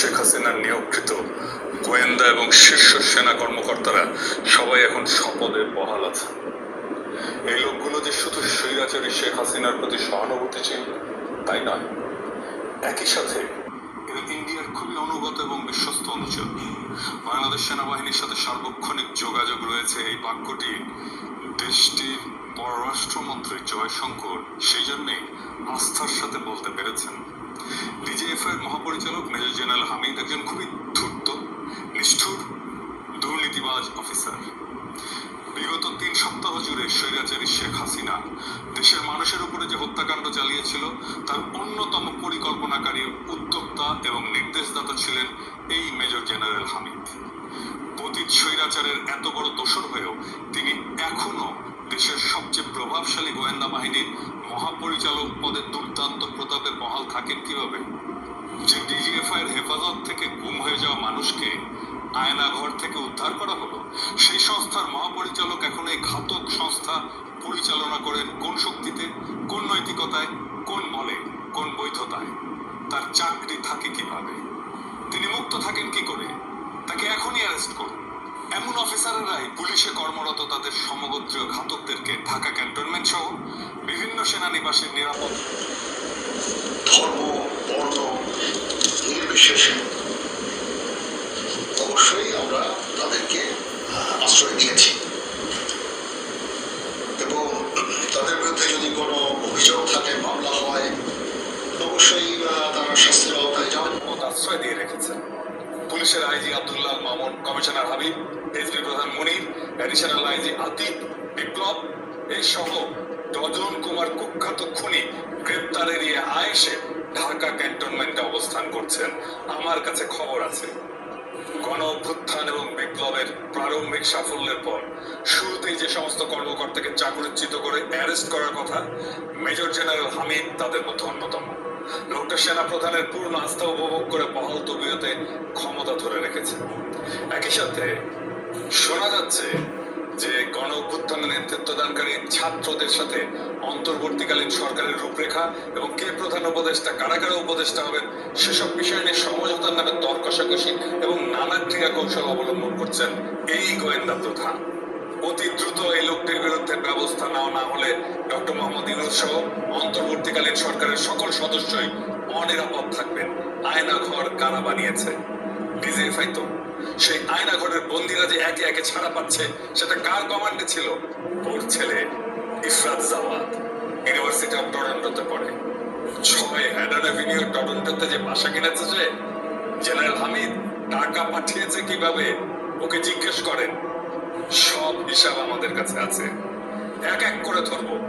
শেখ হাসিনার নিয়োগকৃত গোয়েন্দা এবং শীর্ষ সেনা কর্মকর্তারা সবাই এখন শপথে বহাল আছে এই লোকগুলো যে শুধু স্বৈরাচারী শেখ হাসিনার প্রতি সহানুভূতি সহানুভূতিশীল, তাই নয়। একই সাথে ইন্ডিয়ার খুবই অনুগত এবং বিশ্বস্ত অনুচর। বাংলাদেশ সেনাবাহিনীর সাথে সার্বক্ষণিক যোগাযোগ রয়েছে এই বাক্যটি দেশটির পররাষ্ট্রমন্ত্রী জয়শঙ্কর। সেই জন্যে আস্থার সাথে বলতে পেরেছেন। ডিজিএফআই এর মহাপরিচালক মেজর জেনারেল হামিদ একজন খুবই ধূর্ত, নিষ্ঠুর, দুর্নীতিবাজ অফিসার। বিগত তিন সপ্তাহ জুড়ে স্বৈরাচারী শেখ হাসিনা দেশের মানুষের উপরে যে হত্যাকাণ্ড চালিয়েছিল, তার অন্যতম পরিকল্পনাকারী উদ্যোক্তা এবং নির্দেশদাতা ছিলেন এই মেজর জেনারেল হামিদ। পতিত স্বৈরাচারের এত বড় দোষর হয়েও তিনি এখনও দেশের সবচেয়ে প্রভাবশালী গোয়েন্দা বাহিনীর মহাপরিচালক পদে দুর্দান্ত প্রতাপে বহাল থাকেন কীভাবে? যে ডিজিএফআই এর হেফাজত থেকে গুম হয়ে যাওয়া মানুষকে আয়না ঘর থেকে উদ্ধার করা হলো, সেই সংস্থার মহাপরিচালক এখন এই ঘাতক সংস্থা পরিচালনা করেন কোন শক্তিতে, কোন নৈতিকতায়, কোন বলে কোন বৈধতায়? তার চাকরি থাকে কীভাবে? তিনি মুক্ত থাকেন কি করে তাকে এখনই অ্যারেস্ট করুন এমন অফিসাররাই পুলিশে কর্মরত তাদের সমগোত্রীয় ঘাতকদেরকে ঢাকা ক্যান্টনমেন্ট সহ বিভিন্ন সেনানিবাসের নিরাপদ ধর্ম, বর্ণ, নির্বিশেষে অবশ্যই আমরা তাদেরকে আশ্রয় দিয়েছি। পুলিশের IG Abdullah Mamun, commissioner Habib, SP প্রধান মনির অ্যাডিশনাল আইজি আতিক, বিপ্লব, এই সহ ডজন কুমার কুখ্যাত খুনি গ্রেপ্তার এড়িয়ে আয়েসে ঢাকা ক্যান্টনমেন্টে অবস্থান করছেন। আমার কাছে খবর আছে, গণ অভ্যুত্থান এবং বিপ্লবের প্রারম্ভিক সাফল্যের পর শুরুতেই যে সমস্ত কর্মকর্তাকে চাকরিচ্যুত করে অ্যারেস্ট করার কথা, মেজর জেনারেল হামিদ তাদের মধ্যে অন্যতম। লোকটা সেনা প্রধানের পূর্ণ আস্থা উপভোগ করে বহাল তবিয়তে ক্ষমতা ধরে রেখেছে। একই সাথে শোনা যাচ্ছে যে গণ অভ্যুত্থানের নেতৃত্বদানকারী ছাত্রদের সাথে অন্তর্বর্তীকালীন সরকারের রূপরেখা এবং কে প্রধান উপদেষ্টা, কারা কারা উপদেষ্টা হবেন, সেসব বিষয় নিয়ে সমঝোতার নামে দর কষাকষি এবং নানা ক্রিয়া কৌশল অবলম্বন করছেন এই গোয়েন্দা প্রধান। অতি দ্রুত এই লোকটির বিরুদ্ধে ব্যবস্থা নেওয়া না হলে ডক্টর মোহাম্মদ ইউনুস সহ অন্তর্বর্তীকালীন সরকারের সকল সদস্যই অনিরাপদ থাকবেন। আয়না ঘর কারা বানিয়েছে? ডিজিএফআই তো। সেই আয়না ঘরের বন্দিরা যে একে একে ছাড়া পাচ্ছে, সেটা কার কমান্ডে ছিল? ওর ছেলে ইফরাত জাওয়াদ ইউনিভার্সিটি অফ টরন্টোতে পড়ে। ছয় হ্যাডন অ্যাভিনিউ টরন্টোতে যে বাসা কিনেছে যে জেনারেল হামিদ টাকা পাঠিয়েছে কীভাবে? ওকে জিজ্ঞেস করেন। সব হিসাব আমাদের কাছে আছে। এক এক করে ধরবো।